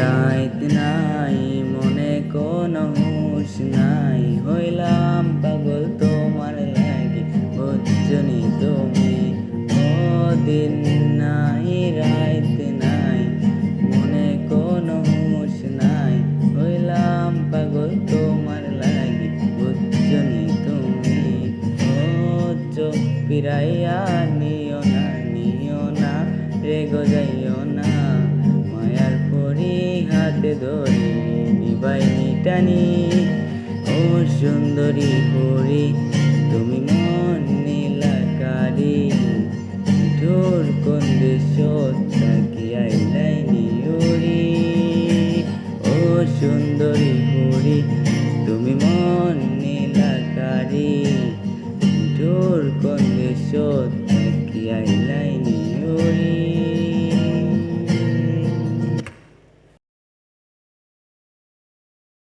রাত নাই, মনে কোনো হুঁশ নাই। হইলাম পাগল তোমার লাগে, বুঝনি তুমি ও দিন নাই রাত নাই। মনে কোনো হুঁশ নাই, হইলাম পাগল তোমার লাগে, বুঝনি তুমি ও চোখ পিরাইয়া নিও না নিও না রেগো যাইও না। ধরি নিবাই টানি। ও সুন্দরী পরি তুমি মন নীলাকারি। ঢোর কন্দে সত্যাকি আইলাই নিউরি ও সুন্দরী পরি তুমি মন নীলাকারি। ঢোর কন্দে সত্যাকি আইলাই নিউরি